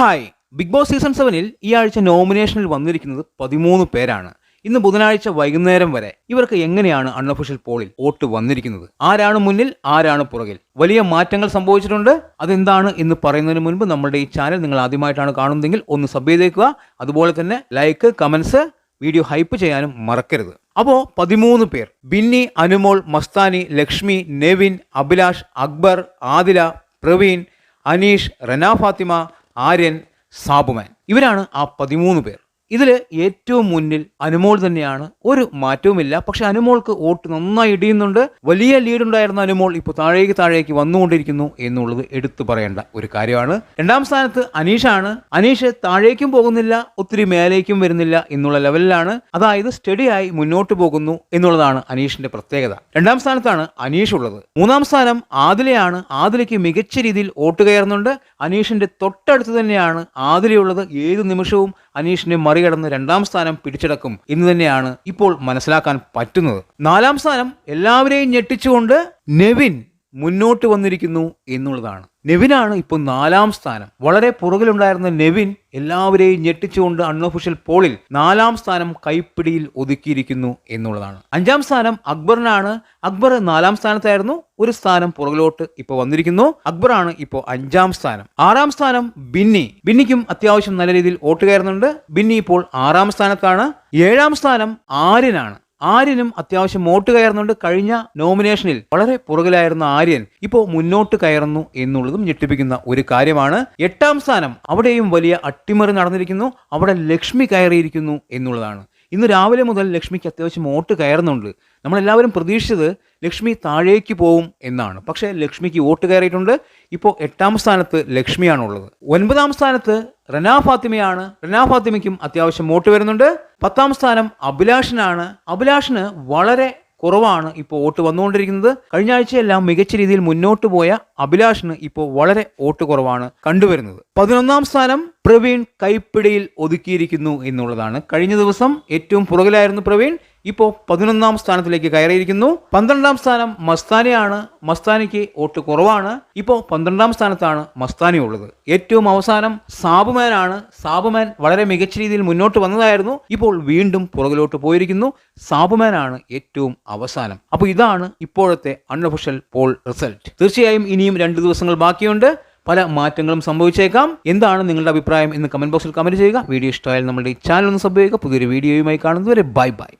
Hi. Big boss season സെവനിൽ ഈ ആഴ്ച നോമിനേഷനിൽ വന്നിരിക്കുന്നത് പതിമൂന്ന് പേരാണ്. ഇന്ന് ബുധനാഴ്ച വൈകുന്നേരം വരെ ഇവർക്ക് എങ്ങനെയാണ് അൺഒഫീഷ്യൽ പോളിൽ വോട്ട് വന്നിരിക്കുന്നത്? ആരാണ് മുന്നിൽ ആരാണ് പുറകിൽ? വലിയ മാറ്റങ്ങൾ സംഭവിച്ചിട്ടുണ്ട്. അതെന്താണ് എന്ന് പറയുന്നതിന് മുൻപ് നമ്മുടെ ഈ ചാനൽ നിങ്ങൾ ആദ്യമായിട്ടാണ് കാണുന്നതെങ്കിൽ ഒന്ന് സബ് ചെയ്തേക്കുക അതുപോലെ തന്നെ ലൈക്ക് കമൻസ് വീഡിയോ ഹൈപ്പ് ചെയ്യാനും മറക്കരുത്. അപ്പോ പതിമൂന്ന് പേർ. ബിന്നി അനുമോൾ മസ്താനി ലക്ഷ്മി നെവിൻ അഭിലാഷ് അക്ബർ ആദില പ്രവീൺ അനീഷ് റന ഫാത്തിമ ആര്യൻ സാബുമാൻ. ഇവരാണ് ആ പതിമൂന്ന് പേർ. ഇതിൽ ഏറ്റവും മുന്നിൽ അനുമോൾ തന്നെയാണ്. ഒരു മാറ്റവുമില്ല. പക്ഷെ അനുമോൾക്ക് വോട്ട് നന്നായി ഇടിയുന്നുണ്ട്. വലിയ ലീഡ് ഉണ്ടായിരുന്ന അനുമോൾ ഇപ്പോൾ താഴേക്ക് താഴേക്ക് വന്നുകൊണ്ടിരിക്കുന്നു എന്നുള്ളത് എടുത്തു പറയേണ്ട ഒരു കാര്യമാണ്. രണ്ടാം സ്ഥാനത്ത് അനീഷാണ്. അനീഷ് താഴേക്കും പോകുന്നില്ല ഒത്തിരി മേലേക്കും വരുന്നില്ല എന്നുള്ള ലെവലിലാണ്. അതായത് സ്റ്റഡിയായി മുന്നോട്ട് പോകുന്നു എന്നുള്ളതാണ് അനീഷിന്റെ പ്രത്യേകത. രണ്ടാം സ്ഥാനത്താണ് അനീഷ് ഉള്ളത്. മൂന്നാം സ്ഥാനം ആദിലയാണ്. ആദിലയ്ക്ക് മികച്ച രീതിയിൽ വോട്ട് കയറുന്നുണ്ട്. അനീഷിന്റെ തൊട്ടടുത്ത് തന്നെയാണ് ആദിലയുള്ളത്. ഏത് നിമിഷവും അനീഷിനെ മറികടന്ന് രണ്ടാം സ്ഥാനം പിടിച്ചടക്കും എന്ന് തന്നെയാണ് ഇപ്പോൾ മനസ്സിലാക്കാൻ പറ്റുന്നത്. നാലാം സ്ഥാനം എല്ലാവരെയും ഞെട്ടിച്ചുകൊണ്ട് നെവിൻ മുന്നോട്ട് വന്നിരിക്കുന്നു എന്നുള്ളതാണ്. നെവിനാണ് ഇപ്പോൾ നാലാം സ്ഥാനം. വളരെ പുറകിലുണ്ടായിരുന്ന നെവിൻ എല്ലാവരെയും ഞെട്ടിച്ചുകൊണ്ട് അൺഒഫീഷ്യൽ പോളിൽ നാലാം സ്ഥാനം കൈപ്പിടിയിൽ ഒതുക്കിയിരിക്കുന്നു എന്നുള്ളതാണ്. അഞ്ചാം സ്ഥാനം അക്ബറിനാണ്. അക്ബർ നാലാം സ്ഥാനത്തായിരുന്നു. ഒരു സ്ഥാനം പുറകിലോട്ട് ഇപ്പോൾ വന്നിരിക്കുന്നു. അക്ബറാണ് ഇപ്പോൾ അഞ്ചാം സ്ഥാനം. ആറാം സ്ഥാനം ബിന്നി. ബിന്നിക്കും അത്യാവശ്യം നല്ല രീതിയിൽ വോട്ട് കയറുന്നുണ്ട്. ബിന്നി ഇപ്പോൾ ആറാം സ്ഥാനത്താണ്. ഏഴാം സ്ഥാനം ആര്യനാണ്. ആര്യനും അത്യാവശ്യം വോട്ട് കയറുന്നുണ്ട് കഴിഞ്ഞ നോമിനേഷനിൽ. വളരെ പുറകിലായിരുന്ന ആര്യൻ ഇപ്പോ മുന്നോട്ട് കയറുന്നു എന്നുള്ളതും ഞെട്ടിപ്പിക്കുന്ന ഒരു കാര്യമാണ്. എട്ടാം സ്ഥാനം അവിടെയും വലിയ അട്ടിമറി നടന്നിരിക്കുന്നു. അവിടെ ലക്ഷ്മി കയറിയിരിക്കുന്നു എന്നുള്ളതാണ്. ഇന്ന് രാവിലെ മുതൽ ലക്ഷ്മിക്ക് അത്യാവശ്യം വോട്ട് കയറുന്നുണ്ട്. നമ്മളെല്ലാവരും പ്രതീക്ഷിച്ചത് ലക്ഷ്മി താഴേക്ക് പോവും എന്നാണ്. പക്ഷേ ലക്ഷ്മിക്ക് വോട്ട് കയറിയിട്ടുണ്ട്. ഇപ്പോൾ എട്ടാം സ്ഥാനത്ത് ലക്ഷ്മിയാണുള്ളത്. ഒൻപതാം സ്ഥാനത്ത് റനാ ഫാത്തിമയാണ്. റനാ ഫാത്തിമയ്ക്കും അത്യാവശ്യം വോട്ട് വരുന്നുണ്ട്. പത്താം സ്ഥാനം അഭിലാഷനാണ്. അഭിലാഷിന് വളരെ കുറവാണ് ഇപ്പോൾ വോട്ട് വന്നുകൊണ്ടിരിക്കുന്നത്. കഴിഞ്ഞ ആഴ്ചയെല്ലാം മികച്ച രീതിയിൽ മുന്നോട്ട് പോയ അഭിലാഷിന് ഇപ്പോൾ വളരെ വോട്ട് കുറവാണ് കണ്ടുവരുന്നത്. പതിനൊന്നാം സ്ഥാനം പ്രവീൺ കൈപ്പിടിയിൽ ഒതുക്കിയിരിക്കുന്നു എന്നുള്ളതാണ്. കഴിഞ്ഞ ദിവസം ഏറ്റവും പുറകിലായിരുന്നു പ്രവീൺ. ഇപ്പോൾ പതിനൊന്നാം സ്ഥാനത്തിലേക്ക് കയറിയിരിക്കുന്നു. പന്ത്രണ്ടാം സ്ഥാനം മസ്താനിയാണ്. മസ്താനിക്ക് വോട്ട് കുറവാണ്. ഇപ്പോൾ പന്ത്രണ്ടാം സ്ഥാനത്താണ് മസ്താനി ഉള്ളത്. ഏറ്റവും അവസാനം സാബുമാനാണ്. സാബുമാൻ വളരെ മികച്ച രീതിയിൽ മുന്നോട്ട് വന്നതായിരുന്നു. ഇപ്പോൾ വീണ്ടും പുറകിലോട്ട് പോയിരിക്കുന്നു. സാബുമാനാണ് ഏറ്റവും അവസാനം. അപ്പോൾ ഇതാണ് ഇപ്പോഴത്തെ അൺഒഫീഷ്യൽ പോൾ റിസൾട്ട് തീർച്ചയായും ഇനിയും രണ്ട് ദിവസങ്ങൾ ബാക്കിയുണ്ട്. പല മാറ്റങ്ങളും സംഭവിച്ചേക്കാം. എന്താണ് നിങ്ങളുടെ അഭിപ്രായം എന്ന് കമന്റ് ബോക്സിൽ കമന്റ് ചെയ്യുക. വീഡിയോ ഇഷ്ടമായാലും നമ്മുടെ ഈ ചാനൽ ഒന്ന് സബ് ചെയ്യുക. പുതിയൊരു വീഡിയോയുമായി കാണുന്നതുവരെ ബൈ ബൈ